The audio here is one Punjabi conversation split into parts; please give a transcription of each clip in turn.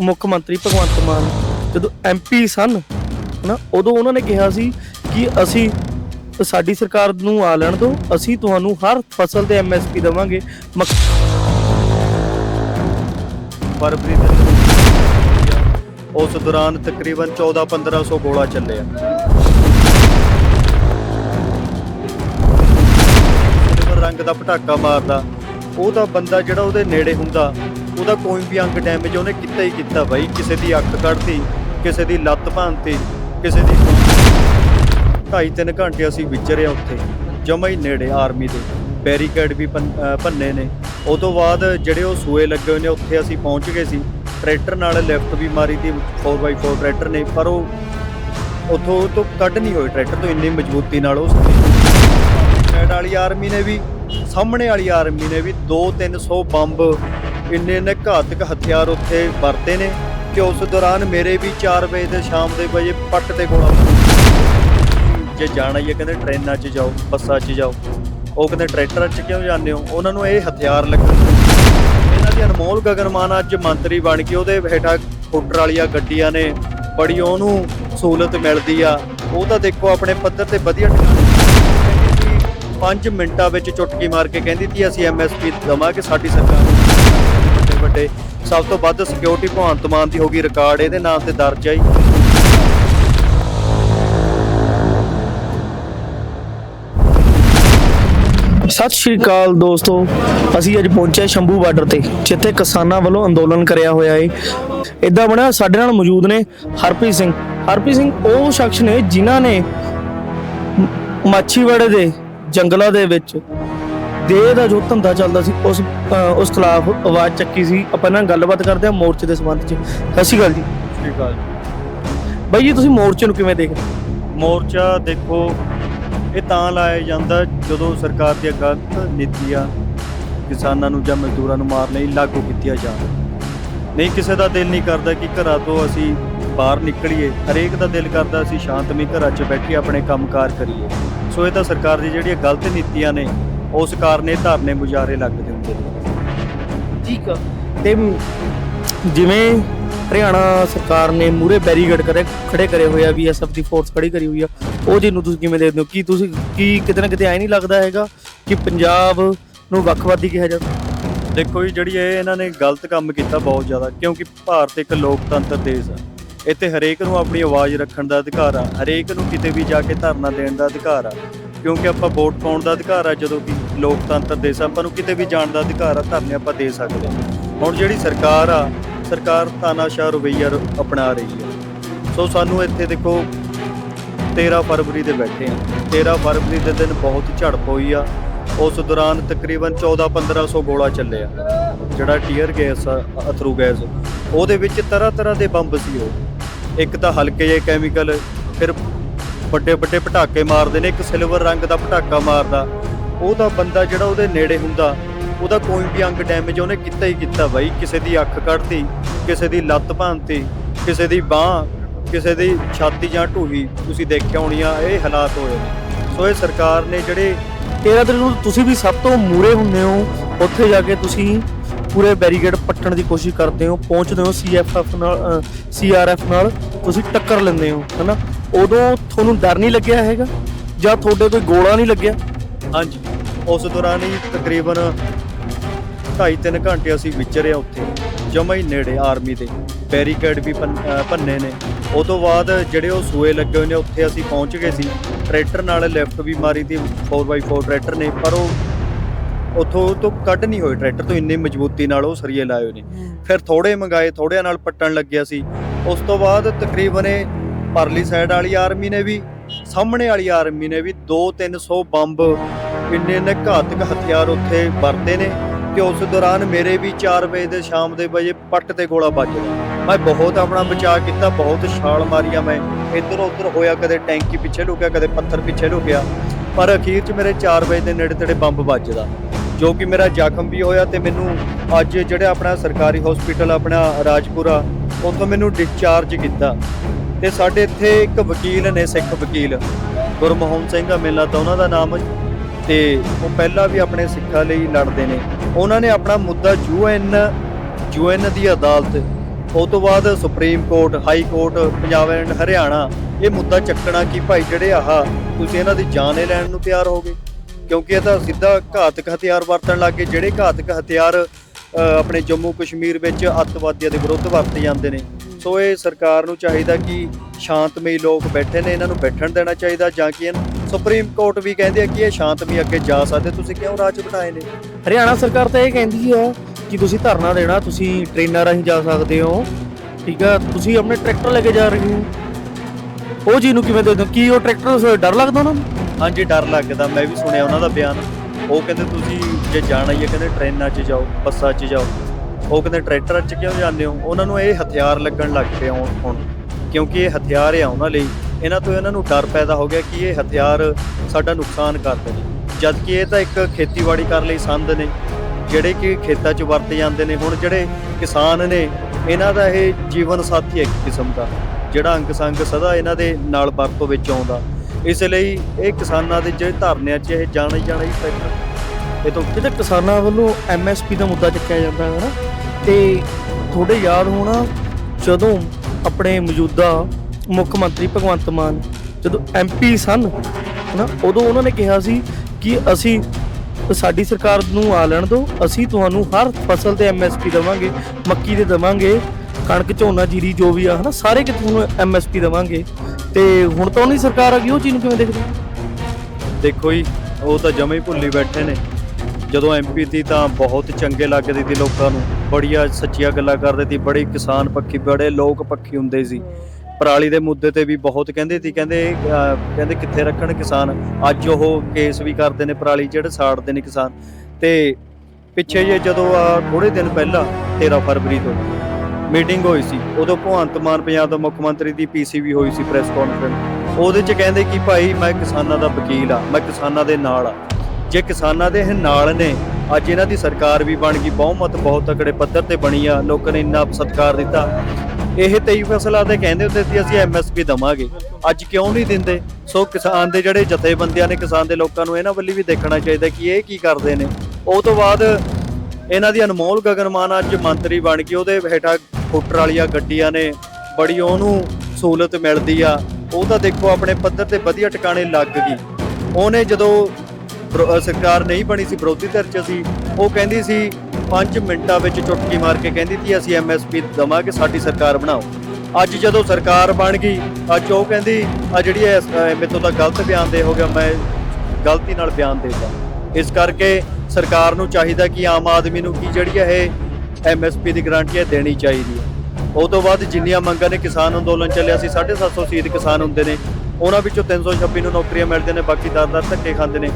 ਮੁੱਖ ਮੰਤਰੀ ਭਗਵੰਤ ਮਾਨ ਜਦੋਂ ਐਮਪੀ ਸਨ ਨਾ ਉਦੋਂ ਉਹਨਾਂ ਨੇ ਕਿਹਾ ਸੀ ਕਿ ਅਸੀਂ ਸਾਡੀ ਸਰਕਾਰ ਨੂੰ ਆ ਲੈਣ ਦਿਓ, ਅਸੀਂ ਤੁਹਾਨੂੰ ਹਰ ਫਸਲ ਤੇ ਐਮਐਸਪੀ ਦੇਵਾਂਗੇ। ਮੱਕ- ਫਰਵਰੀ ਦੇ ਉਸ ਦੌਰਾਨ ਤਕਰੀਬਨ 14-1500 ਗੋਲਾ ਚੱਲਿਆ। ਰੰਗ ਦਾ ਪਟਾਕਾ ਮਾਰਦਾ ਉਹਦਾ ਬੰਦਾ ਜਿਹੜਾ ਉਹਦੇ ਨੇੜੇ ਹੁੰਦਾ ਉਹਦਾ ਕੋਈ ਵੀ ਅੰਗ ਡੈਮੇਜ ਉਹਨੇ ਕੀਤਾ ਹੀ ਕੀਤਾ ਬਾਈ। ਕਿਸੇ ਦੀ ਅੱਖ ਕੱਢਤੀ, ਕਿਸੇ ਦੀ ਲੱਤ ਭੰਨਤੀ, ਕਿਸੇ ਦੀ ਢਾਈ ਤਿੰਨ ਘੰਟੇ ਅਸੀਂ ਵਿਚਰਿਆ ਉੱਥੇ, ਜਮਾ ਹੀ ਨੇੜੇ ਆਰਮੀ ਦੇ। ਬੈਰੀਕੇਡ ਵੀ ਭੰਨ- ਭੰਨੇ ਨੇ। ਉਹ ਤੋਂ ਬਾਅਦ ਜਿਹੜੇ ਉਹ ਸੂਏ ਲੱਗੇ ਹੋਏ ਨੇ, ਉੱਥੇ ਅਸੀਂ ਪਹੁੰਚ ਗਏ ਸੀ। ਟਰੈਕਟਰ ਨਾਲ ਲੈਫਟ ਵੀ ਮਾਰੀ ਤੀ 4x4 ਟਰੈਕਟਰ ਨੇ, ਪਰ ਉਹ ਉੱਥੋਂ ਤੋਂ ਕੱਢ ਨਹੀਂ ਹੋਏ। ਟਰੈਕਟਰ ਤੋਂ ਇੰਨੀ ਮਜ਼ਬੂਤੀ ਨਾਲ ਉਹ ਸਾਈਡ ਵਾਲੀ ਆਰਮੀ ਨੇ ਵੀ, ਸਾਹਮਣੇ ਵਾਲੀ ਆਰਮੀ ਨੇ ਵੀ 2-300 ਬੰਬ ਇੰਨੇ ਇੰਨੇ ਘਾਤਕ ਹਥਿਆਰ ਉੱਥੇ ਵਰਤੇ ਨੇ ਕਿ ਉਸ ਦੌਰਾਨ ਮੇਰੇ ਵੀ 4 ਵਜੇ ਦੇ ਸ਼ਾਮ ਦੇ ਵਜੇ ਪੱਟ ਤੇ ਗੋਲਾ ਜੇ ਜਾਣਾ ਹੀ ਹੈ, ਕਹਿੰਦੇ ਟ੍ਰੇਨਾਂ 'ਚ ਜਾਓ, ਬੱਸਾਂ 'ਚ ਜਾਓ। ਉਹ ਕਹਿੰਦੇ ਟਰੈਕਟਰਾਂ 'ਚ ਕਿਉਂ ਜਾਂਦੇ ਹੋ? ਉਹਨਾਂ ਨੂੰ ਇਹ ਹਥਿਆਰ ਲੱਗਣ ਇਹਨਾਂ ਦੀ ਅਨਮੋਲ ਗਗਨਮਾਨ ਅੱਜ ਮੰਤਰੀ ਬਣ ਕੇ ਉਹਦੇ ਹੇਠਾਂ ਫੁੱਟਰ ਵਾਲੀਆਂ ਗੱਡੀਆਂ ਨੇ, ਬੜੀ ਉਹਨੂੰ ਸਹੂਲਤ ਮਿਲਦੀ ਆ। ਉਹ ਤਾਂ ਦੇਖੋ ਆਪਣੇ ਪੱਧਰ ਤੇ ਵਧੀਆ ਟਿਕਾਣੇ 5 ਮਿੰਟਾਂ ਵਿੱਚ ਚੁਟਕੀ ਮਾਰ ਕੇ ਕਹਿੰਦੀ ਸੀ, ਅਸੀਂ ਐਮਐਸਪੀ ਦਵਾਂਗੇ ਸਾਡੀ ਸਰਕਾਰ ਵੱਡੇ। ਸਭ ਤੋਂ ਵੱਧ ਸਿਕਿਉਰਿਟੀ ਭਗਵੰਤ ਮਾਨ ਦੀ ਹੋ ਗਈ ਰਿਕਾਰਡ, ਇਹਦੇ ਨਾਮ ਤੇ ਦਰਜ ਆਈ ਸਤਿ ਸ਼੍ਰੀ ਅਕਾਲ ਦੋਸਤੋ, ਅਸੀਂ ਅੱਜ ਪਹੁੰਚੇ ਸ਼ੰਭੂ ਬਾਰਡਰ ਤੇ, ਜਿੱਥੇ ਕਿਸਾਨਾਂ ਵੱਲੋਂ ਅੰਦੋਲਨ ਕਰਿਆ ਹੋਇਆ ਏ। ਇਦਾਂ ਬਣਿਆ, ਸਾਡੇ ਨਾਲ ਮੌਜੂਦ ਨੇ ਹਰਪ੍ਰੀਤ ਸਿੰਘ। ਹਰਪ੍ਰੀਤ ਸਿੰਘ, ਉਹ ਸ਼ਖਸ ਨੇ ਜਿਨ੍ਹਾਂ ਨੇ ਮਾਛੀਵਾੜੇ ਦੇ ਜੰਗਲਾਂ ਦੇ ਵਿੱਚ ਦੇਹ ਦਾ ਜੋ ਧੰਦਾ ਚੱਲਦਾ ਸੀ ਉਸ ਉਸ ਖਿਲਾਫ ਆਵਾਜ਼ ਚੱਕੀ ਸੀ। ਆਪਾਂ ਨਾਲ ਗੱਲਬਾਤ ਕਰਦੇ ਹਾਂ ਮੋਰਚੇ ਦੇ ਸੰਬੰਧ 'ਚ। ਸਤਿ ਸ਼੍ਰੀ ਅਕਾਲ ਜੀ। ਸ੍ਰੀ ਅਕਾਲ ਬਾਈ ਜੀ ਤੁਸੀਂ ਮੋਰਚੇ ਨੂੰ ਕਿਵੇਂ ਦੇਖਦੇ? ਮੋਰਚਾ ਦੇਖੋ ਇਹ ਤਾਂ ਲਾਇਆ ਜਾਂਦਾ ਜਦੋਂ ਸਰਕਾਰ ਦੀਆਂ ਗਲਤ ਨੀਤੀਆਂ ਕਿਸਾਨਾਂ ਨੂੰ ਜਾਂ ਮਜ਼ਦੂਰਾਂ ਨੂੰ ਮਾਰਨ ਲਈ ਲਾਗੂ ਕੀਤੀਆਂ ਜਾਣ। ਨਹੀਂ ਕਿਸੇ ਦਾ ਦਿਲ ਨਹੀਂ ਕਰਦਾ ਕਿ ਘਰਾਂ ਤੋਂ ਅਸੀਂ ਬਾਹਰ ਨਿਕਲੀਏ। ਹਰੇਕ ਦਾ ਦਿਲ ਕਰਦਾ ਅਸੀਂ ਸ਼ਾਂਤਮਈ ਘਰਾਂ 'ਚ ਬੈਠੀ ਆਪਣੇ ਕੰਮਕਾਰ ਕਰੀਏ। ਸੋ ਇਹ ਤਾਂ ਸਰਕਾਰ ਦੀ ਜਿਹੜੀਆਂ ਗਲਤ ਨੀਤੀਆਂ ਨੇ ਉਸ ਕਾਰਨ ਇਹ ਧਰਨੇ ਮੁਜ਼ਾਹਰੇ ਲੱਗਦੇ ਹੁੰਦੇ ਨੇ। ਠੀਕ ਆ। ਤੇ ਜਿਵੇਂ ਹਰਿਆਣਾ ਸਰਕਾਰ ਨੇ ਮੂਰੇ ਬੈਰੀਗੇਡ ਕਰੇ ਖੜੇ ਕਰੇ ਹੋਏ ਆ ਬੀਐਸਐਫ ਦੀ ਫੋਰਸ ਖੜੀ ਕਰੀ ਹੋਈ ਆ ਉਹ ਜਿਹਨੂੰ ਤੁਸੀਂ ਕਿਵੇਂ ਦੇਖਦੇ ਹੋ? ਕੀ ਤੁਸੀਂ ਕੀ ਕਿਤੇ ਨਾ ਕਿਤੇ ਐ ਨਹੀਂ ਲੱਗਦਾ ਹੈਗਾ ਕਿ ਪੰਜਾਬ ਨੂੰ ਵੱਖਵਾਦੀ ਕਿਹਾ ਜਾਂਦਾ ਦੇਖੋ ਜੀ ਜਿਹੜੀ ਇਹ ਇਹਨਾਂ ਨੇ ਗਲਤ ਕੰਮ ਕੀਤਾ ਬਹੁਤ ਜ਼ਿਆਦਾ ਕਿਉਂਕਿ ਭਾਰਤ ਇੱਕ ਲੋਕਤੰਤਰ ਦੇਸ਼ ਆ। ਇੱਥੇ ਹਰੇਕ ਨੂੰ ਆਪਣੀ ਆਵਾਜ਼ ਰੱਖਣ ਦਾ ਅਧਿਕਾਰ ਆ ਹਰੇਕ ਨੂੰ ਕਿਤੇ ਵੀ ਜਾ ਕੇ ਧਰਨਾ ਦੇਣ ਦਾ ਅਧਿਕਾਰ ਆ। ਕਿਉਂਕਿ ਆਪਾਂ ਵੋਟ ਪਾਉਣ ਦਾ ਅਧਿਕਾਰ ਆ ਜਦੋਂ ਕਿ ਲੋਕਤੰਤਰ ਦੇਸ਼ ਆ, ਆਪਾਂ ਨੂੰ ਕਿਤੇ ਵੀ ਜਾਣ ਦਾ ਅਧਿਕਾਰ ਆ ਧਰਨੇ ਆਪਾਂ ਦੇ ਸਕਦੇ ਹਾਂ ਹੁਣ ਜਿਹੜੀ ਸਰਕਾਰ ਆ ਸਰਕਾਰ ਤਾਨਾਸ਼ਾਹ ਰਵੱਈਆ ਰ- ਅਪਣਾ ਰਹੀ ਹੈ ਸੋ ਸਾਨੂੰ ਇੱਥੇ ਦੇਖੋ 13 ਫਰਵਰੀ ਦੇ ਬੈਠੇ ਆ। 13 ਫਰਵਰੀ ਦੇ ਦਿਨ ਬਹੁਤ ਝੜਪ ਹੋਈ ਆ। ਉਸ ਦੌਰਾਨ ਤਕਰੀਬਨ 14-1500 ਗੋਲਾ ਚੱਲਿਆ ਜਿਹੜਾ ਟੀਅਰ ਗੈਸ ਆ ਅਥਰੂ ਗੈਸ ਉਹਦੇ ਵਿੱਚ ਤਰ੍ਹਾਂ ਤਰ੍ਹਾਂ ਦੇ ਬੰਬ ਸੀ ਉਹ। ਇੱਕ ਤਾਂ ਹਲਕੇ ਜਿਹੇ ਕੈਮੀਕਲ ਫਿਰ ਵੱਡੇ ਵੱਡੇ ਪਟਾਕੇ ਮਾਰਦੇ ਨੇ, ਇੱਕ ਸਿਲਵਰ ਰੰਗ ਦਾ ਪਟਾਕਾ ਮਾਰਦਾ। ਉਹਦਾ ਬੰਦਾ ਜਿਹੜਾ ਉਹਦੇ ਨੇੜੇ ਹੁੰਦਾ, ਉਹਦਾ ਕੋਈ ਵੀ ਅੰਗ ਡੈਮੇਜ ਉਹਨੇ ਕੀਤਾ ਹੀ ਕੀਤਾ ਬਾਈ। ਕਿਸੇ ਦੀ ਅੱਖ ਕੱਢਤੀ, ਕਿਸੇ ਦੀ ਲੱਤ ਭੰਨਤੀ, ਕਿਸੇ ਦੀ ਬਾਹ, ਕਿਸੇ ਦੀ ਛਾਤੀ ਜਾਂ ਢੂਹੀ, ਤੁਸੀਂ ਦੇਖਿਆ ਹੋਣੀਆਂ, ਇਹ ਹਾਲਾਤ ਹੋਏ ਸੋ ਇਹ ਸਰਕਾਰ ਨੇ ਜਿਹੜੇ 13 ਤਰੀਕ ਨੂੰ ਤੁਸੀਂ ਵੀ ਸਭ ਤੋਂ ਮੂਰੇ ਹੁੰਦੇ ਹੋ, ਉੱਥੇ ਜਾ ਕੇ ਤੁਸੀਂ ਪੂਰੇ ਬੈਰੀਗੇਡ ਪੱਟਣ ਦੀ ਕੋਸ਼ਿਸ਼ ਕਰਦੇ ਹੋ, ਪਹੁੰਚਦੇ ਹੋ ਸੀਐਫਐਫ ਨਾਲ ਸੀਆਰਐਫ ਨਾਲ, ਤੁਸੀਂ ਟੱਕਰ ਲੈਂਦੇ ਹੋ, ਹਨਾ? ਉਦੋਂ ਤੁਹਾਨੂੰ ਡਰ ਨਹੀਂ ਲੱਗਿਆ ਹੈਗਾ? ਜਾਂ ਤੁਹਾਡੇ ਕੋਈ ਗੋਲਾ ਨਹੀਂ ਲੱਗਿਆ? ਹਾਂਜੀ। ਉਸ ਦੌਰਾਨ ਹੀ ਤਕਰੀਬਨ 2.5-3 ਘੰਟੇ ਅਸੀਂ ਵਿਚਰੇ ਉੱਥੇ। ਜਮਾ ਹੀ ਨੇੜੇ ਆਰਮੀ ਦੇ। ਬੈਰੀਕੇਡ ਵੀ ਭੰਨ- ਨੇ। ਉਹ ਤੋਂ ਬਾਅਦ ਜਿਹੜੇ ਉਹ ਸੂਏ ਲੱਗੇ ਹੋਏ ਨੇ ਉੱਥੇ ਅਸੀਂ ਪਹੁੰਚ ਗਏ ਸੀ। ਟਰੈਕਟਰ ਨਾਲ ਲੈਫਟ ਵੀ ਮਾਰੀ ਤੀ 4x4 ਟਰੈਕਟਰ ਨੇ ਪਰ ਉਹ ਉੱਥੋਂ ਤੋਂ ਕੱਢ ਨਹੀਂ ਹੋਏ। ਟਰੈਕਟਰ ਤੋਂ ਇੰਨੀ ਮਜ਼ਬੂਤੀ ਨਾਲ ਉਹ ਸਰੀਏ ਲਾਏ ਹੋਏ ਨੇ। ਫਿਰ ਥੋੜੇ ਮੰਗਾਏ ਥੋੜਿਆਂ ਨਾਲ ਪੱਟਣ ਲੱਗਿਆ ਸੀ। ਉਸ ਤੋਂ ਬਾਅਦ ਤਕਰੀਬਨ ਇਹ ਪਰਲੀ ਸਾਈਡ ਵਾਲੀ ਆਰਮੀ ਨੇ ਵੀ, ਸਾਹਮਣੇ ਵਾਲੀ ਆਰਮੀ ਨੇ ਵੀ 2-300 ਬੰਬ ਇੰਨੇ ਇੰਨੇ ਘਾਤਕ ਹਥਿਆਰ ਉੱਥੇ ਵਰਤੇ ਨੇ ਕਿ ਉਸ ਦੌਰਾਨ ਮੇਰੇ ਵੀ 4 ਵਜੇ ਦੇ ਸ਼ਾਮ ਦੇ ਵਜੇ ਪੱਟ ਤੇ ਗੋਲਾ ਵੱਜਦਾ ਮੈਂ ਬਹੁਤ ਆਪਣਾ ਬਚਾਅ ਕੀਤਾ, ਬਹੁਤ ਛਾਲ ਮਾਰੀਆਂ ਮੈਂ। ਇੱਧਰ ਉੱਧਰ ਹੋਇਆ, ਕਦੇ ਟੈਂਕੀ ਪਿੱਛੇ ਲੁਕਿਆ, ਕਦੇ ਪੱਥਰ ਪਿੱਛੇ ਲੁਕਿਆ। ਪਰ ਅਖੀਰ 'ਚ ਮੇਰੇ 4 ਵਜੇ ਦੇ ਨੇੜੇ ਤੇੜੇ ਬੰਬ ਵੱਜਦਾ, ਜੋ ਕਿ ਮੇਰਾ ਜ਼ਖਮ ਵੀ ਹੋਇਆ ਤੇ ਮੈਨੂੰ ਅੱਜ ਜਿਹੜਾ ਆਪਣਾ ਸਰਕਾਰੀ ਹਸਪੀਟਲ ਆਪਣਾ ਰਾਜਪੁਰਾ, ਉੱਥੋਂ ਮੈਨੂੰ ਡਿਸਚਾਰਜ ਕੀਤਾ। ਤੇ ਸਾਡੇ ਇੱਥੇ ਇੱਕ ਵਕੀਲ ਨੇ, ਸਿੱਖ ਵਕੀਲ ਗੁਰਮੋਹਨ ਸਿੰਘ ਮੇਲਾ ਤਾਂ ਉਹਨਾਂ ਦਾ ਨਾਮ ਤੇ ਉਹ ਪਹਿਲਾਂ ਵੀ ਆਪਣੇ ਸਿੱਖਾਂ ਲਈ ਲੜਦੇ ਨੇ। ਉਹਨਾਂ ਨੇ ਆਪਣਾ ਮੁੱਦਾ ਯੂਐਨ ਯੂਐਨ ਦੀ ਅਦਾਲਤ, ਉਹ ਤੋਂ ਬਾਅਦ supreme court, high court, Punjab and Haryana, ਇਹ ਮੁੱਦਾ ਚੱਕਣਾ ਕਿ ਭਾਈ ਜਿਹੜੇ ਆਹ ਤੁਸੀਂ ਇਹਨਾਂ ਦੀ ਜਾਨ ਹੀ ਲੈਣ ਨੂੰ ਤਿਆਰ ਹੋਗੇ। ਕਿਉਂਕਿ ਇਹ ਤਾਂ ਸਿੱਧਾ ਘਾਤਕ ਹਥਿਆਰ ਵਰਤਣ ਲੱਗੇ ਜਿਹੜੇ ਘਾਤਕ ਹਥਿਆਰ ਆਪਣੇ ਜੰਮੂ ਕਸ਼ਮੀਰ ਵਿੱਚ ਅੱਤਵਾਦੀਆਂ ਦੇ ਵਿਰੁੱਧ ਵਰਤੇ ਜਾਂਦੇ ਨੇ। ਸੋ ਇਹ ਸਰਕਾਰ ਨੂੰ ਚਾਹੀਦਾ ਕਿ ਸ਼ਾਂਤਮਈ ਲੋਕ ਬੈਠੇ ਨੇ ਇਹਨਾਂ ਨੂੰ ਬੈਠਣ ਦੇਣਾ ਚਾਹੀਦਾ ਜਾਂ ਕਿ ਸੁਪਰੀਮ ਕੋਰਟ ਵੀ ਕਹਿੰਦੇ ਆ ਕਿ ਇਹ ਸ਼ਾਂਤਮਈ ਅੱਗੇ ਜਾ ਸਕਦੇ। ਤੁਸੀਂ ਕਿਉਂ ਰਾਜ ਬਿਠਾਏ ਨੇ? ਹਰਿਆਣਾ ਸਰਕਾਰ ਤਾਂ ਇਹ ਕਹਿੰਦੀ ਆ ਕਿ ਤੁਸੀਂ ਧਰਨਾ ਦੇਣਾ ਤੁਸੀਂ ਟ੍ਰੇਨਾਂ ਰਾਹੀਂ ਜਾ ਸਕਦੇ ਹੋ ਠੀਕ ਆ? ਤੁਸੀਂ ਆਪਣੇ ਟਰੈਕਟਰ ਲੈ ਕੇ ਜਾ ਰਹੇ ਹੋ। ਉਹ ਜੀ ਨੂੰ ਕਿਵੇਂ ਦੇ ਕੀ ਉਹ ਟਰੈਕਟਰ ਡਰ ਲੱਗਦਾ ਉਹਨਾਂ ਨੂੰ? ਹਾਂਜੀ ਡਰ ਲੱਗਦਾ ਮੈਂ ਵੀ ਸੁਣਿਆ ਉਹਨਾਂ ਦਾ ਬਿਆਨ। ਉਹ ਕਹਿੰਦੇ ਤੁਸੀਂ ਜੇ ਜਾਣਾ ਹੀ ਹੈ ਕਹਿੰਦੇ ਟ੍ਰੇਨਾਂ 'ਚ ਜਾਓ ਬੱਸਾਂ 'ਚ ਜਾਓ। ਉਹ ਕਹਿੰਦੇ ਟਰੈਕਟਰਾਂ 'ਚ ਕਿਉਂ ਜਾਂਦੇ ਹੋ? ਉਹਨਾਂ ਨੂੰ ਇਹ ਹਥਿਆਰ ਲੱਗਣ ਲੱਗ ਪਏ ਹੁਣ ਕਿਉਂਕਿ ਇਹ ਹਥਿਆਰ ਆ ਉਹਨਾਂ ਲਈ। ਇਹਨਾਂ ਤੋਂ ਇਹਨਾਂ ਨੂੰ ਡਰ ਪੈਦਾ ਹੋ ਗਿਆ ਕਿ ਇਹ ਹਥਿਆਰ ਸਾਡਾ ਨੁਕਸਾਨ ਕਰਦੇ ਨੇ ਜਦ ਕਿ ਇਹ ਤਾਂ ਇੱਕ ਖੇਤੀਬਾੜੀ ਕਰਨ ਲਈ ਸੰਦ ਨੇ, ਜਿਹੜੇ ਕਿ ਖੇਤਾਂ 'ਚ ਵਰਤੇ ਜਾਂਦੇ ਨੇ। ਹੁਣ ਜਿਹੜੇ ਕਿਸਾਨ ਨੇ, ਇਹਨਾਂ ਦਾ ਇਹ ਜੀਵਨ ਸਾਥੀ ਹੈ ਇੱਕ ਕਿਸਮ ਦਾ, ਜਿਹੜਾ ਅੰਗ ਸੰਗ ਸਦਾ ਇਹਨਾਂ ਦੇ ਨਾਲ ਵਰਤੋਂ ਵਿੱਚ ਆਉਂਦਾ। ਇਸ ਲਈ ਇਹ ਕਿਸਾਨਾਂ ਦੇ ਜਿਹੜੇ ਧਰਨਿਆਂ 'ਚ ਇਹ ਜਾਣਾ ਹੀ ਜਾਣਾ ਹੀ ਪੈਣਾ ਇਹ ਤੋਂ ਜਿਹਦੇ ਕਿਸਾਨਾਂ ਵੱਲੋਂ ਐਮਐਸਪੀ ਦਾ ਮੁੱਦਾ ਚੱਕਿਆ ਜਾਂਦਾ ਹੈ ਨਾ? ਤੇ ਤੁਹਾਡੇ ਯਾਦ ਹੋਣਾ ਜਦੋਂ ਆਪਣੇ ਮੌਜੂਦਾ ਮੁੱਖ ਮੰਤਰੀ ਭਗਵੰਤ ਮਾਨ, ਜਦੋਂ ਐਮਪੀ ਸਨ, ਹਨਾ, ਉਦੋਂ ਉਹਨਾਂ ਨੇ ਕਿਹਾ ਸੀ ਕਿ ਅਸੀਂ ਸਾਡੀ ਸਰਕਾਰ ਨੂੰ ਆ ਲੈਣ ਦਿਓ, ਅਸੀਂ ਤੁਹਾਨੂੰ ਹਰ ਫਸਲ ਤੇ ਐਮਐਸਪੀ ਦੇਵਾਂਗੇ, ਮੱਕੀ ਦੇ ਦੇਵਾਂਗੇ, ਕਣਕ, ਝੋਨਾ, ਜੀਰੀ, ਜੋ ਵੀ ਆ, ਹਨਾ, ਸਾਰੇ ਕਿਤੇ ਤੁਹਾਨੂੰ ਐਮਐਸਪੀ ਦੇਵਾਂਗੇ। ਤੇ ਹੁਣ ਤਾਂ ਉਹਨੀ ਸਰਕਾਰ ਆ ਗਈ, ਉਹ ਚੀਜ਼ ਨੂੰ ਕਿਵੇਂ ਦੇਖਦੇ ਦੇਖੋ ਜੀ, ਉਹ ਤਾਂ ਜਮੇ ਹੀ ਭੁੱਲੀ ਬੈਠੇ ਨੇ। ਜਦੋਂ ਐਮਪੀ ਸੀ ਤਾਂ ਬਹੁਤ ਚੰਗੇ ਲੱਗਦੇ ਸੀ ਲੋਕਾਂ ਨੂੰ। ਬੜੀਆਂ ਸੱਚੀਆਂ ਗੱਲਾਂ ਕਰਦੇ ਸੀ, ਬੜੇ ਕਿਸਾਨ ਪੱਖੀ, ਬੜੇ ਲੋਕ ਪੱਖੀ ਹੁੰਦੇ ਸੀ। ਪਰਾਲੀ ਦੇ ਮੁੱਦੇ ਤੇ ਵੀ ਬਹੁਤ ਕਹਿੰਦੇ ਸੀ, ਕਹਿੰਦੇ ਕਹਿੰਦੇ ਕਿੱਥੇ ਰੱਖਣ ਕਿਸਾਨ? ਅੱਜ ਉਹ ਕੇਸ ਵੀ ਕਰਦੇ ਨੇ ਪਰਾਲੀ, ਜਿਹੜੇ ਸਾੜਦੇ ਨੇ ਕਿਸਾਨ। ਤੇ ਪਿੱਛੇ ਜੇ ਜਦੋਂ ਆ ਥੋੜੇ ਦਿਨ ਪਹਿਲਾਂ 13 ਫਰਵਰੀ ਤੋਂ ਮੀਟਿੰਗ ਹੋਈ ਸੀ, ਉਦੋਂ ਭਗਵੰਤ ਮਾਨ ਪੰਜਾਬ ਦਾ ਮੁੱਖ ਮੰਤਰੀ ਦੀ ਪੀਸੀਬੀ ਹੋਈ ਸੀ ਪ੍ਰੈਸ ਕਾਨਫਰੰਸ। ਉਹਦੇ 'ਚ ਕਹਿੰਦੇ ਕਿ ਭਾਈ ਮੈਂ ਕਿਸਾਨਾਂ ਦਾ ਵਕੀਲ ਆ, ਮੈਂ ਕਿਸਾਨਾਂ ਦੇ ਨਾਲ ਆ। ਜੇ ਕਿਸਾਨਾਂ ਦੇ ਇਹ ਨਾਲ ਨੇ ਅੱਜ ਇਹਨਾਂ ਦੀ ਸਰਕਾਰ ਵੀ ਬਣ ਗਈ, ਬਹੁਮਤ, ਬਹੁਤ ਤਕੜੇ ਪੱਧਰ ਤੇ ਬਣੀ ਆ, ਲੋਕਾਂ ਨੇ ਇੰਨਾ ਸਤਿਕਾਰ ਦਿੱਤਾ। ਇਹ 23 ਫਸਲਾਂ ਤੇ ਕਹਿੰਦੇ ਹੁੰਦੇ ਸੀ, ਅਸੀਂ ਐਮਐਸਪੀ ਦਵਾਂਗੇ। ਅੱਜ ਕਿਉਂ ਨਹੀਂ ਦਿੰਦੇ? ਸੋ ਕਿਸਾਨ ਦੇ ਜਿਹੜੇ ਜਥੇਬੰਦੀਆਂ ਨੇ, ਕਿਸਾਨ ਦੇ ਲੋਕਾਂ ਨੂੰ ਇਹਨਾਂ ਵੱਲੀ ਵੀ ਦੇਖਣਾ ਚਾਹੀਦਾ ਕਿ ਇਹ ਕੀ ਕਰਦੇ ਨੇ। ਉਹ ਤੋਂ ਬਾਅਦ ਇਹਨਾਂ ਦੀ ਅਨਮੋਲ ਗਗਨਮਾਨ ਅੱਜ ਮੰਤਰੀ ਬਣ ਗਈ, ਉਹਦੇ ਹੇਠਾਂ ਫੁੱਟਰ ਵਾਲੀਆਂ ਗੱਡੀਆਂ ਨੇ, ਬੜੀ ਉਹਨੂੰ ਸਹੂਲਤ ਮਿਲਦੀ ਆ। ਉਹ ਤਾਂ ਦੇਖੋ, ਆਪਣੇ ਪੱਧਰ ਤੇ ਵਧੀਆ ਟਿਕਾਣੇ ਲੱਗ ਗਈ। ਉਹਨੇ ਜਦੋਂ ਸਰਕਾਰ ਨਹੀਂ ਬਣੀ ਸੀ ਵਿਰੋਧੀ ਧਿਰ ਚ ਸੀ ਉਹ ਕਹਿੰਦੀ ਸੀ 5 ਮਿੰਟਾਂ ਵਿੱਚ ਚੁਟਕੀ ਮਾਰ ਕੇ ਕਹਿੰਦੀ ਸੀ ਅਸੀਂ ਐਮਐਸਪੀ ਦਵਾਂਗੇ ਸਾਡੀ ਸਰਕਾਰ ਬਣਾਓ। ਅੱਜ ਜਦੋਂ ਸਰਕਾਰ ਬਣ ਗਈ ਅੱਜ ਉਹ ਕਹਿੰਦੀ ਆ ਜਿਹੜੀ ਇਹ, ਅਹ, ਤਾਂ ਗਲਤ ਬਿਆਨ ਦੇ ਹੋ ਗਿਆ ਮੈਂ ਗਲਤੀ ਨਾਲ ਬਿਆਨ ਦੇਤਾ। ਇਸ ਕਰਕੇ ਸਰਕਾਰ ਨੂੰ ਚਾਹੀਦਾ ਕਿ ਆਮ ਆਦਮੀ ਨੂੰ ਕੀ ਜਿਹੜੀ ਇਹ ਐਮਐਸਪੀ ਦੀ ਗਰੰਟੀ ਹੈ ਦੇਣੀ ਚਾਹੀਦੀ ਹੈ। ਉਹ ਤੋਂ ਬਾਅਦ ਜਿੰਨੀਆਂ ਮੰਗਾਂ ਨੇ ਕਿਸਾਨ ਅੰਦੋਲਨ ਚੱਲਿਆ ਸੀ 750 ਸ਼ਹੀਦ ਕਿਸਾਨ ਹੁੰਦੇ ਨੇ। ਉਹਨਾਂ ਵਿੱਚੋਂ 326 ਨੂੰ ਨੌਕਰੀਆਂ ਮਿਲਦੇ ਨੇ ਬਾਕੀ ਦਰ-ਦਰ ਧੱਕੇ ਖਾਂਦੇ ਨੇ।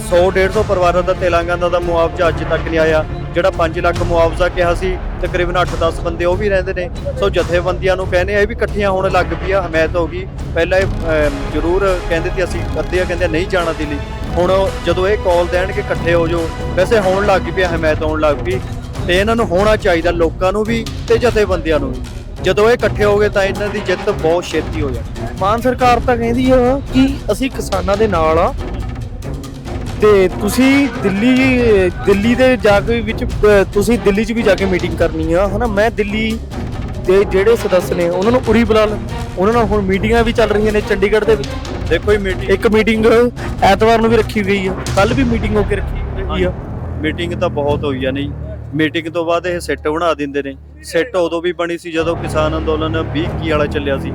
100 150 ਪਰਿਵਾਰਾਂ ਦਾ ਤੇਲੰਗਾਨਾ ਦਾ ਮੁਆਵਜ਼ਾ ਅੱਜ ਤੱਕ ਨਹੀਂ ਆਇਆ। ਜਿਹੜਾ 5 ਲੱਖ ਮੁਆਵਜ਼ਾ ਕਿਹਾ ਸੀ, ਤਕਰੀਬਨ 8-10 ਬੰਦੇ ਉਹ ਵੀ ਰਹਿੰਦੇ ਨੇ। ਸੋ ਜਥੇਬੰਦੀਆਂ ਨੂੰ ਕਹਿੰਦੇ ਆ ਇਹ ਵੀ ਇਕੱਠੀਆਂ ਹੋਣ ਲੱਗ ਪਈਆਂ ਹਮਾਇਤ ਹੋ ਗਈ। ਪਹਿਲਾਂ ਇਹ ਜ਼ਰੂਰ ਕਹਿੰਦੇ ਸੀ, ਅਸੀਂ ਅੱਧੇ ਆ, ਕਹਿੰਦੇ ਨਹੀਂ ਜਾਣਾ ਦਿੱਲੀ। ਹੁਣ ਜਦੋਂ ਇਹ ਕਾਲ ਦੇਣਗੇ, ਇਕੱਠੇ ਹੋ ਜਾਓ। ਵੈਸੇ ਹੋਣ ਲੱਗ ਪਈ ਹਮਾਇਤ ਹੋਣ ਲੱਗ ਪਈ। ਤੇ ਇਹਨਾਂ ਨੂੰ ਹੋਣਾ ਚਾਹੀਦਾ, ਲੋਕਾਂ ਨੂੰ ਵੀ ਤੇ ਜਥੇਬੰਦੀਆਂ ਨੂੰ ਵੀ। ਜਦੋਂ ਇਹ ਇਕੱਠੇ ਹੋ ਗਏ ਤਾਂ ਇਹਨਾਂ ਦੀ ਜਿੱਤ ਬਹੁਤ ਛੇਤੀ ਹੋ ਜਾਣੀ। ਮਾਨ ਸਰਕਾਰ ਤਾਂ ਕਹਿੰਦੀ ਆ ਕਿ ਅਸੀਂ ਕਿਸਾਨਾਂ ਦੇ ਨਾਲ ਆ ਤੇ ਤੁਸੀਂ ਦਿੱਲੀ ਦਿੱਲੀ ਦੇ ਜਾ ਕੇ ਵਿੱਚ ਤੁਸੀਂ ਦਿੱਲੀ 'ਚ ਵੀ ਜਾ ਕੇ ਮੀਟਿੰਗ ਕਰਨੀ ਆ ਹਨਾ? ਮੈਂ ਦਿੱਲੀ ਦੇ ਜਿਹੜੇ ਸਦੱਸ ਨੇ ਉਹਨਾਂ ਨੂੰ ਉਰੀ ਬੁਲਾ ਲ। ਉਹਨਾਂ ਨਾਲ ਹੁਣ ਮੀਟਿੰਗਾਂ ਵੀ ਚੱਲ ਰਹੀਆਂ ਨੇ ਚੰਡੀਗੜ੍ਹ ਦੇ ਵਿੱਚ। ਦੇਖੋ ਇਹ ਮੀਟਿੰਗ ਇੱਕ ਮੀਟਿੰਗ ਐਤਵਾਰ ਨੂੰ ਵੀ ਰੱਖੀ ਗਈ ਆ। ਕੱਲ ਵੀ ਮੀਟਿੰਗ ਹੋ ਕੇ ਰੱਖੀ ਗਈ ਆ। ਮੀਟਿੰਗ ਤਾਂ ਬਹੁਤ ਹੋਈ ਆ ਨਹੀਂ। ਮੀਟਿੰਗ ਤੋਂ ਬਾਅਦ ਇਹ ਸੈੱਟ ਬਣਾ ਦਿੰਦੇ ਨੇ। ਸੈੱਟ ਉਦੋਂ ਵੀ ਬਣੀ ਸੀ ਜਦੋਂ ਕਿਸਾਨ ਅੰਦੋਲਨ 20 ਕੀ ਵਾਲਾ ਚੱਲਿਆ ਸੀ।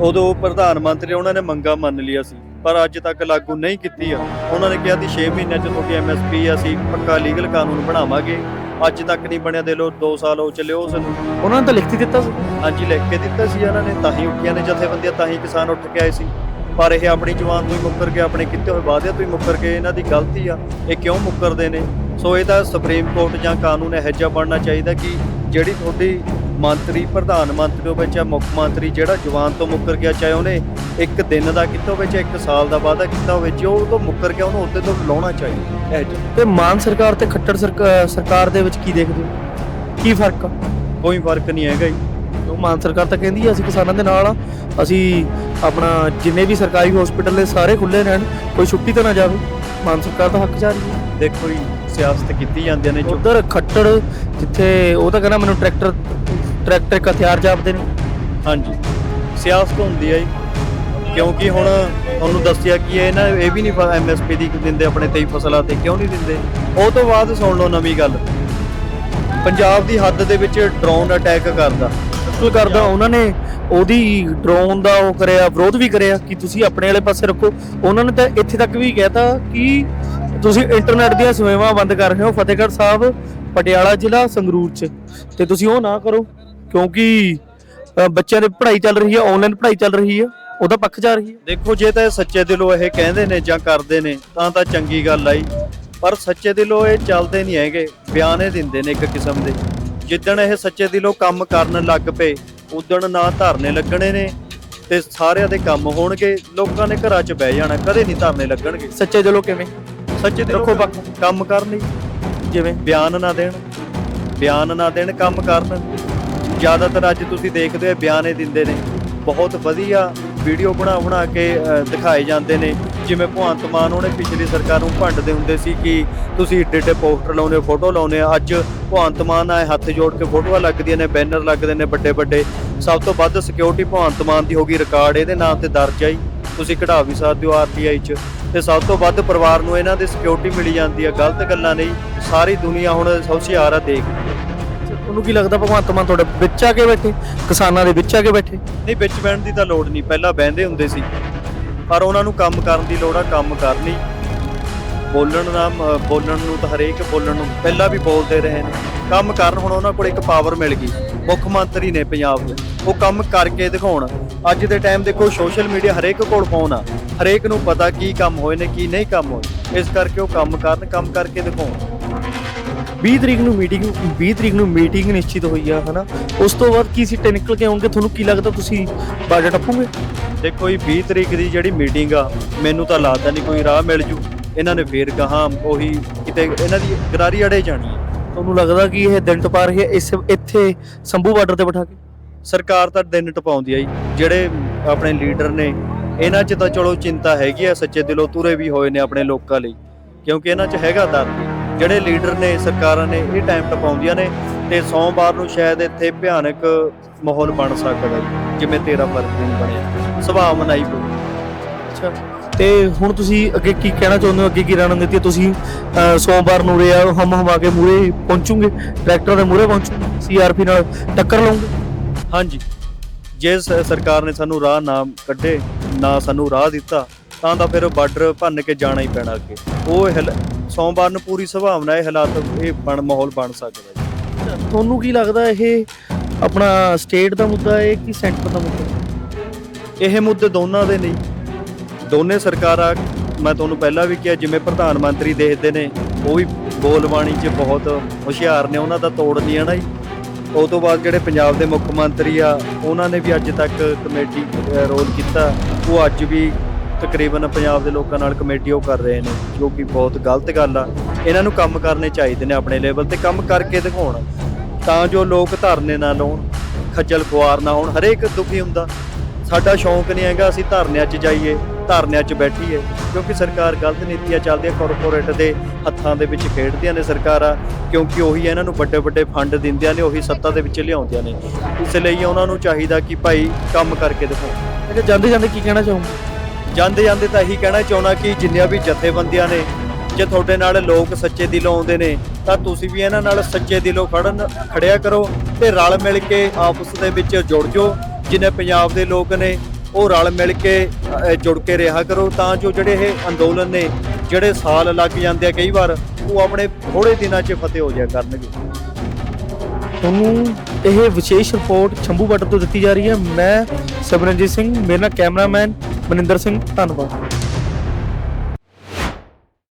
ਉਦੋਂ ਪ੍ਰਧਾਨ ਮੰਤਰੀ ਉਹਨਾਂ ਨੇ ਮੰਗਾ ਮੰਨ ਲਿਆ ਸੀ। ਪਰ ਅੱਜ ਤੱਕ ਲਾਗੂ ਨਹੀਂ ਕੀਤੀ ਆ। ਉਹਨਾਂ ਨੇ ਕਿਹਾ ਸੀ 6 ਮਹੀਨਿਆਂ ਚ ਤੁਹਾਡੀ ਐਮਐਸਪੀ ਅਸੀਂ ਪੱਕਾ ਲੀਗਲ ਕਾਨੂੰਨ ਬਣਾਵਾਂਗੇ। ਅੱਜ ਤੱਕ ਨਹੀਂ ਬਣਿਆ ਦੇ ਲੋ 2 ਸਾਲ ਹੋ ਚੱਲੇ ਉਸ ਨੂੰ। ਉਹਨਾਂ ਨੇ ਤਾਂ ਲਿਖਤੀ ਦਿੱਤਾ ਸੀ। ਹਾਂਜੀ ਲਿਖ ਕੇ ਦਿੱਤਾ ਸੀ ਇਹਨਾਂ ਨੇ। ਤਾਂ ਹੀ ਉੱਠੀਆਂ ਨੇ ਜਥੇਬੰਦੀਆਂ ਤਾਂ ਹੀ ਕਿਸਾਨ ਉੱਠ ਕੇ ਆਏ ਸੀ। ਪਰ ਇਹ ਆਪਣੀ ਜਵਾਨ ਤੋਂ ਹੀ ਮੁੱਕਰ ਕੇ ਆਪਣੇ ਕੀਤੇ ਹੋਏ ਵਾਅਦਿਆਂ ਤੋਂ ਹੀ ਮੁੱਕਰ ਕੇ ਇਹਨਾਂ ਦੀ ਗਲਤੀ ਆ ਇਹ ਕਿਉਂ ਮੁੱਕਰਦੇ ਨੇ? ਸੋ ਇਹ ਤਾਂ ਸੁਪਰੀਮ ਕੋਰਟ ਜਾਂ ਕਾਨੂੰਨ ਇਹੋ ਜਿਹਾ ਬਣਨਾ ਚਾਹੀਦਾ ਕਿ ਜਿਹੜੀ ਤੁਹਾਡੀ ਮੰਤਰੀ ਪ੍ਰਧਾਨ ਮੰਤਰੀ ਹੋਵੇ ਚਾਹੇ ਮੁੱਖ ਮੰਤਰੀ ਜਿਹੜਾ ਜਵਾਨ ਤੋਂ ਮੁੱਕਰ ਗਿਆ ਚਾਹੇ ਉਹਨੇ ਇੱਕ ਦਿਨ ਦਾ ਕੀਤਾ ਹੋਵੇ ਚਾਹੇ ਇੱਕ ਸਾਲ ਦਾ ਵਾਅਦਾ ਕੀਤਾ ਹੋਵੇ ਜੇ ਉਹ ਤੋਂ ਮੁੱਕਰ ਗਿਆ ਉਹਨੂੰ ਉਹਦੇ ਤੋਂ ਲਾਉਣਾ ਚਾਹੀਦਾ। ਤੇ ਮਾਨ ਸਰਕਾਰ ਤੇ ਖੱਟੜ ਸਰਕਾ- ਸਰਕਾਰ ਦੇ ਵਿੱਚ ਕੀ ਦੇਖਦੇ ਹੋ? ਕੀ ਫ਼ਰਕ ਕੋਈ ਫ਼ਰਕ ਨਹੀਂ ਹੈਗਾ ਜੀ। ਉਹ ਮਾਨ ਸਰਕਾਰ ਤਾਂ ਕਹਿੰਦੀ ਆ ਅਸੀਂ ਕਿਸਾਨਾਂ ਦੇ ਨਾਲ ਆ। ਅਸੀਂ ਆਪਣਾ ਜਿੰਨੇ ਵੀ ਸਰਕਾਰੀ ਹਸਪੀਟਲ ਨੇ ਸਾਰੇ ਖੁੱਲੇ ਰਹਿਣ ਕੋਈ ਛੁੱਟੀ ਤਾਂ ਨਾ ਜਾਵੇ। ਮਾਨ ਸਰਕਾਰ ਦਾ ਹੱਕ ਜਾ ਰਹੀ ਹੈ ਦੇਖੋ ਜੀ ਸਿਆਸਤ ਕੀਤੀ ਜਾਂਦੀਆਂ ਨੇ ਉਧਰ ਖੱਟੜ ਜਿੱਥੇ ਉਹ ਤਾਂ ਕਹਿੰਦਾ ਮੈਨੂੰ ਟਰੈਕਟਰ ਟਰੈਕਟਰ ਇੱਕ ਹਥਿਆਰ ਜਾਪਦੇ ਨੇ। ਹਾਂਜੀ। ਸਿਆਸਤ ਹੁੰਦੀ ਜੀ। ਕਿਉਂਕਿ ਹੁਣ ਤੁਹਾਨੂੰ ਦੱਸਿਆ ਕਿ ਇਹ ਨਾ ਇਹ ਵੀ ਨਹੀਂ ਐਮਐਸਪੀ ਦੀ ਦਿੰਦੇ ਆਪਣੇ 23 ਫਸਲਾਂ ਤੇ ਕਿਉਂ ਨਹੀਂ ਦਿੰਦੇ? ਉਹ ਤੋਂ ਬਾਅਦ ਸੁਣ ਲਓ ਨਵੀਂ ਗੱਲ। ਪੰਜਾਬ ਦੀ ਹੱਦ ਦੇ ਵਿੱਚ ਡਰੋਨ ਅਟੈਕ ਕਰਦਾ। ਬਿਲਕੁਲ ਕਰਦਾ। ਉਹਨਾਂ ਨੇ ਉਹਦੀ ਡਰੋਨ ਦਾ ਉਹ ਕਰਿਆ ਵਿਰੋਧ ਵੀ ਕਰਿਆ ਕਿ ਤੁਸੀਂ ਆਪਣੇ ਵਾਲੇ ਪਾਸੇ ਰੱਖੋ। ਉਹਨਾਂ ਨੇ ਤਾਂ ਇੱਥੇ ਤੱਕ ਵੀ ਕਹਿਤਾ ਕਿ ਤੁਸੀਂ ਇੰਟਰਨੈਟ ਦੀਆਂ ਸੇਵਾਵਾਂ ਬੰਦ ਕਰ ਰਹੇ ਹੋ ਫਤਿਹਗੜ੍ਹ ਸਾਹਿਬ ਪਟਿਆਲਾ ਜ਼ਿਲ੍ਹਾ ਸੰਗਰੂਰ ਚ। ਤੇ ਤੁਸੀਂ ਉਹ ਨਾ ਕਰੋ ਕਿਉਂਕਿ ਅ, ਬੱਚਿਆਂ ਦੀ ਪੜ੍ਹਾਈ ਚੱਲ ਰਹੀ ਹੈ ਆਨਲਾਈਨ ਪੜ੍ਹਾਈ ਚੱਲ ਰਹੀ ਹੈ ਉਹਦਾ ਪੱਖ ਜਾ ਰਹੀ ਹੈ। ਦੇਖੋ ਜੇ ਤਾਂ ਇਹ ਸੱਚੇ ਦਿਲੋਂ ਇਹ ਕਹਿੰਦੇ ਨੇ ਜਾਂ ਕਰਦੇ ਨੇ ਤਾਂ ਤਾਂ ਚੰਗੀ ਗੱਲ ਆਈ। ਪਰ ਸੱਚੇ ਦਿਲੋਂ ਇਹ ਚੱਲਦੇ ਨਹੀਂ ਹੈਗੇ ਬਿਆਨ ਇਹ ਦਿੰਦੇ ਨੇ ਇੱਕ ਕਿਸਮ ਦੇ। ਜਿੱਦਣ ਇਹ ਸੱਚੇ ਦਿਲੋਂ ਕੰਮ ਕਰਨ ਲੱਗ ਪਏ ਉਦਣ ਨਾ ਧਰਨੇ ਲੱਗਣੇ ਨੇ ਤੇ ਸਾਰਿਆਂ ਦੇ ਕੰਮ ਹੋਣਗੇ ਲੋਕਾਂ ਨੇ ਘਰਾਂ 'ਚ ਬਹਿ ਜਾਣਾ ਕਦੇ ਨਹੀਂ ਧਰਨੇ ਲੱਗਣਗੇ। ਸੱਚੇ ਦਿਲੋਂ ਕਿਵੇਂ? ਸੱਚੇ ਦਿਲੋਂ ਰੱਖੋ ਪੱਖ। ਕੰਮ ਕਰਨੀ ਜਿਵੇਂ ਬਿਆਨ ਨਾ ਦੇਣ ਬਿਆਨ ਨਾ ਦੇਣ ਕੰਮ ਕਰਨ। ਜ਼ਿਆਦਾਤਰ ਅੱਜ ਤੁਸੀਂ ਦੇਖਦੇ ਹੋ ਬਿਆਨ ਇਹ ਦਿੰਦੇ ਨੇ। ਬਹੁਤ ਵਧੀਆ ਵੀਡੀਓ ਬਣਾ ਬਣਾ ਕੇ ਅ, ਦਿਖਾਏ ਜਾਂਦੇ ਨੇ। ਜਿਵੇਂ ਭਗਵੰਤ ਮਾਨ ਉਹਨੇ ਪਿਛਲੀ ਸਰਕਾਰ ਨੂੰ ਭੰਡਦੇ ਹੁੰਦੇ ਸੀ ਕਿ ਤੁਸੀਂ ਏਡੇ ਏਡੇ ਪੋਸਟਰ ਲਾਉਨੇ ਫੋਟੋ ਲਾਉਨੇ ਆ ਅੱਜ ਭਗਵੰਤ ਮਾਨ ਆਏ ਹੱਥ ਜੋੜ ਕੇ ਫੋਟੋਆਂ ਲੱਗਦੀਆਂ ਨੇ ਬੈਨਰ ਲੱਗਦੇ ਨੇ ਵੱਡੇ ਵੱਡੇ। ਸਭ ਤੋਂ ਵੱਧ ਸਿਕਿਉਰਿਟੀ ਭਗਵੰਤ ਮਾਨ ਦੀ ਹੋ ਗਈ ਰਿਕਾਰਡ ਇਹਦੇ ਨਾਮ ਤੇ ਦਰਜ ਆਈ ਤੁਸੀਂ ਕਢਾ ਵੀ ਸਕਦੇ ਹੋ ਆਰਟੀਆਈ ਚ। ਤੇ ਸਭ ਤੋਂ ਵੱਧ ਪਰਿਵਾਰ ਨੂੰ ਇਹਨਾਂ ਦੀ ਸਿਕਿਉਰਿਟੀ ਮਿਲੀ ਜਾਂਦੀ ਆ ਗਲਤ ਗੱਲਾਂ ਨਹੀਂ ਸਾਰੀ ਦੁਨੀਆ ਹੁਣ ਹੁਸ਼ਿਆਰ ਆ ਦੇਖ। ਤੁਹਾਨੂੰ ਕੀ ਲੱਗਦਾ ਭਗਵੰਤ ਮਾਨ ਤੁਹਾਡੇ ਵਿੱਚ ਆ ਕੇ ਬੈਠੇ? ਕਿਸਾਨਾਂ ਦੇ ਵਿੱਚ ਆ ਕੇ ਬੈਠੇ? ਨਹੀਂ ਵਿੱਚ ਬਹਿਣ ਦੀ ਤਾਂ ਲੋੜ ਨਹੀਂ ਪਹਿਲਾਂ ਬਹਿੰਦੇ ਹੁੰਦੇ ਸੀ। ਪਰ ਉਹਨਾਂ ਨੂੰ ਕੰਮ ਕਰਨ ਦੀ ਲੋੜ ਆ ਕੰਮ ਕਰਨੀ। ਬੋਲਣ ਦਾ ਬੋਲਣ ਨੂੰ ਤਾਂ ਹਰੇਕ ਬੋਲਣ ਨੂੰ ਪਹਿਲਾਂ ਵੀ ਬੋਲਦੇ ਰਹੇ ਨੇ। ਕੰਮ ਕਰਨ ਹੁਣ ਉਹਨਾਂ ਕੋਲ ਇੱਕ ਪਾਵਰ ਮਿਲ ਗਈ। ਮੁੱਖ ਮੰਤਰੀ ਨੇ ਪੰਜਾਬ ਦੇ ਉਹ ਕੰਮ ਕਰਕੇ ਦਿਖਾਉਣ। ਅੱਜ ਦੇ ਟਾਈਮ ਦੇਖੋ ਸੋਸ਼ਲ ਮੀਡੀਆ ਹਰੇਕ ਕੋਲ ਫੋਨ ਆ। ਹਰੇਕ ਨੂੰ ਪਤਾ ਕੀ ਕੰਮ ਹੋਏ ਨੇ, ਕੀ ਨਹੀਂ ਕੰਮ ਹੋਏ। ਇਸ ਕਰਕੇ ਉਹ ਕੰਮ ਕਰਨ, ਕੰਮ ਕਰਕੇ ਦਿਖਾਉਣ 20 ਤਰੀਕ ਨੂੰ ਮੀਟਿੰਗ 20 ਤਰੀਕ ਨੂੰ ਮੀਟਿੰਗ ਨਿਸ਼ਚਿਤ ਹੋਈ ਆ, ਹਨਾ? ਉਸ ਤੋਂ ਬਾਅਦ ਕੀ ਸੀਟੇ ਨਿਕਲ ਕੇ ਆਉਣਗੇ? ਤੁਹਾਨੂੰ ਕੀ ਲੱਗਦਾ ਤੁਸੀਂ ਬਜਟ ਟੱਪੋਗੇ? ਦੇਖੋ ਜੀ 20 ਤਰੀਕ ਦੀ ਜਿਹੜੀ ਮੀਟਿੰਗ ਆ, ਮੈਨੂੰ ਤਾਂ ਲੱਗਦਾ ਨਹੀਂ ਕੋਈ ਰਾਹ ਮਿਲ ਜੂ। ਇਹਨਾਂ ਨੇ ਫੇਰ ਗਾਹਾਂ ਉਹੀ ਕਿਤੇ ਇਹਨਾਂ ਦੀ ਗਰਾਰੀ ਅੜੇ ਜਾਣੀ ਹੈ ਤੁਹਾਨੂੰ ਲੱਗਦਾ ਕਿ ਇਹ ਦਿਨ ਟਪਾ ਰਹੀ ਹੈ ਇਸ, ਇੱਥੇ ਸੰਭੂ ਬਾਰਡਰ ਤੇ ਬਿਠਾ ਕੇ? ਸਰਕਾਰ ਤਾਂ ਦਿਨ ਟਪਾਉਂਦੀ ਆ ਜੀ। ਜਿਹੜੇ ਆਪਣੇ ਲੀਡਰ ਨੇ, ਇਹਨਾਂ 'ਚ ਤਾਂ ਚਲੋ ਚਿੰਤਾ ਹੈਗੀ ਆ, ਸੱਚੇ ਦਿਲੋਂ ਤੁਰੇ ਵੀ ਹੋਏ ਨੇ ਆਪਣੇ ਲੋਕਾਂ ਲਈ। ਕਿਉਂਕਿ ਇਹਨਾਂ 'ਚ ਹੈਗਾ ਦਰਦ। ਜਿਹੜੇ ਲੀਡਰ ਨੇ, ਸਰਕਾਰਾਂ ਨੇ ਇਹ ਟਾਈਮ ਟਪਾਉਂਦੀਆਂ ਨੇ ਤੇ ਸੋਮਵਾਰ ਨੂੰ ਸ਼ਾਇਦ ਇੱਥੇ ਭਿਆਨਕ ਮਾਹੌਲ ਬਣ ਸਕਦਾ ਜਿਵੇਂ 13 ਫਰਵਰੀ ਨੂੰ ਬਣਿਆ। ਸੁਭਾਅ ਮਨਾਈ ਪਊ ਅੱਛਾ। ਤੇ ਹੁਣ ਤੁਸੀਂ ਅੱਗੇ ਕੀ ਕਹਿਣਾ ਚਾਹੁੰਦੇ ਹੋ? ਅੱਗੇ ਕੀ ਰਣਨੀਤੀ ਹੈ? ਤੁਸੀਂ ਸੋਮਵਾਰ ਨੂੰ ਰਿਆ, ਹਮ ਹਮ ਆ ਕੇ ਮੂਰੇ ਪਹੁੰਚੂਗੇ? ਟਰੈਕਟਰ ਦੇ ਮੂਰੇ ਪਹੁੰਚੋਗੇ? ਸੀਆਰਪੀ ਨਾਲ ਟੱਕਰ ਲਓਗੇ? ਹਾਂਜੀ। ਜੇ ਸ- ਸਰਕਾਰ ਨੇ ਸਾਨੂੰ ਰਾਹ ਨਾ ਕੱਢੇ ਨਾ ਸਾਨੂੰ ਰਾਹ ਦਿੱਤਾ ਤਾਂ ਤਾਂ ਫਿਰ ਬਾਰਡਰ ਭੰਨ ਕੇ ਜਾਣਾ ਹੀ ਪੈਣਾ ਅੱਗੇ। ਉਹ ਹਲ- ਸੋਮਵਾਰ ਨੂੰ ਪੂਰੀ ਸੰਭਾਵਨਾ ਹੈ ਹਾਲਾਤ ਇਹ ਬਣ ਮਾਹੌਲ ਬਣ ਸਕਦਾ ਜੀ ਤੁਹਾਨੂੰ ਕੀ ਲੱਗਦਾ ਇਹ ਆਪਣਾ ਸਟੇਟ ਦਾ ਮੁੱਦਾ ਹੈ ਕਿ ਸੈਂਟਰ ਦਾ ਮੁੱਦਾ ਹੈ? ਇਹ ਮੁੱਦੇ ਦੋਨਾਂ ਦੇ ਨਹੀਂ। ਦੋਨੇ ਸਰਕਾਰਾਂ ਮੈਂ ਤੁਹਾਨੂੰ ਪਹਿਲਾਂ ਵੀ ਕਿਹਾ ਜਿਵੇਂ ਪ੍ਰਧਾਨ ਮੰਤਰੀ ਦੇਖਦੇ ਨੇ ਉਹ ਵੀ ਬੋਲਬਾਣੀ 'ਚ ਬਹੁਤ ਹੁਸ਼ਿਆਰ ਨੇ ਉਹਨਾਂ ਦਾ ਤੋੜ ਨਹੀਂ ਨਾ ਜੀ। ਉਹ ਤੋਂ ਬਾਅਦ ਜਿਹੜੇ ਪੰਜਾਬ ਦੇ ਮੁੱਖ ਮੰਤਰੀ ਆ, ਉਹਨਾਂ ਨੇ ਵੀ ਅੱਜ ਤੱਕ ਕਮੇਟੀ ਰੋਲ ਕੀਤਾ। ਉਹ ਅੱਜ ਵੀ ਤਕਰੀਬਨ ਪੰਜਾਬ ਦੇ ਲੋਕਾਂ ਨਾਲ ਕਮੇਟੀ ਉਹ ਕਰ ਰਹੇ ਨੇ, ਜੋ ਕਿ ਬਹੁਤ ਗਲਤ ਗੱਲ ਆ। ਇਹਨਾਂ ਨੂੰ ਕੰਮ ਕਰਨੇ ਚਾਹੀਦੇ ਨੇ ਆਪਣੇ ਲੈਵਲ ਤੇ, ਕੰਮ ਕਰਕੇ ਦਿਖਾਉਣ। ਤਾਂ ਜੋ ਲੋਕ ਧਰਨੇ ਨਾ ਲਾਉਣ, ਖੱਜਲ ਖੁਆਰ ਨਾ ਹੋਣ, ਹਰੇਕ ਦੁਖੀ ਹੁੰਦਾ। ਸਾਡਾ ਸ਼ੌਂਕ ਨਹੀਂ ਹੈਗਾ ਅਸੀਂ ਧਰਨਿਆਂ 'ਚ ਜਾਈਏ ਧਰਨਿਆਂ 'ਚ ਬੈਠੀਏ ਕਿਉਂਕਿ ਸਰਕਾਰ ਗਲਤ ਨੀਤੀਆਂ ਚੱਲਦੀਆਂ ਕਾਰਪੋਰੇਟ ਦੇ ਹੱਥਾਂ ਦੇ ਵਿੱਚ ਖੇਡਦੀਆਂ ਨੇ ਸਰਕਾਰਾਂ ਕਿਉਂਕਿ ਉਹੀ ਇਹਨਾਂ ਨੂੰ ਵੱਡੇ ਵੱਡੇ ਫੰਡ ਦਿੰਦੀਆਂ ਨੇ ਉਹੀ ਸੱਤਾ ਦੇ ਵਿੱਚ ਲਿਆਉਂਦੀਆਂ ਨੇ। ਇਸ ਲਈ ਉਹਨਾਂ ਨੂੰ ਚਾਹੀਦਾ ਕਿ ਭਾਈ ਕੰਮ ਕਰਕੇ ਦਿਖਾਓ। ਅੱਛਾ ਜਾਂਦੇ ਜਾਂਦੇ ਕੀ ਕਹਿਣਾ ਚਾਹੋਗੇ? ਜਾਂਦੇ ਜਾਂਦੇ ਤਾਂ ਇਹੀ ਕਹਿਣਾ ਚਾਹੁੰਦਾ ਕਿ ਜਿੰਨੀਆਂ ਵੀ ਜਥੇਬੰਦੀਆਂ ਨੇ ਜੇ ਤੁਹਾਡੇ ਨਾਲ ਲੋਕ ਸੱਚੇ ਦਿਲੋਂ ਆਉਂਦੇ ਨੇ ਤਾਂ ਤੁਸੀਂ ਵੀ ਇਹਨਾਂ ਨਾਲ ਸੱਚੇ ਦਿਲੋਂ ਖੜਨ ਖੜਿਆ ਕਰੋ ਤੇ ਰਲ ਮਿਲ ਕੇ ਆਪਸ ਦੇ ਵਿੱਚ ਜੁੜ ਜਾਓ। ਜਿਨੇ ਪੰਜਾਬ ਦੇ ਲੋਕ ਨੇ, ਉਹ ਰਲ ਮਿਲ ਕੇ ਜੁੜ ਕੇ ਰਿਹਾ ਕਰੋ, ਤਾਂ ਜੋ ਜਿਹੜੇ ਇਹ ਅੰਦੋਲਨ ਨੇ, ਜਿਹੜੇ ਸਾਲ ਲੱਗ ਜਾਂਦੇ ਆ ਕਈ ਵਾਰ, ਉਹ ਆਪਣੇ ਥੋੜੇ ਦਿਨਾਂ 'ਚ ਫਤਿਹ ਹੋ ਜਾਇਆ ਕਰਨਗੇ। ਤੁਹਾਨੂੰ ਇਹ ਵਿਸ਼ੇਸ਼ ਰਿਪੋਰਟ ਸ਼ੰਭੂ ਬਾਰਡਰ ਤੋਂ ਦਿੱਤੀ ਜਾ ਰਹੀ ਹੈ। ਮੈਂ ਸਿਮਰਨਜੀਤ ਸਿੰਘ, ਮੇਰਾ ਕੈਮਰਾਮੈਨ ਮਨਿੰਦਰ ਸਿੰਘ, ਧੰਨਵਾਦ।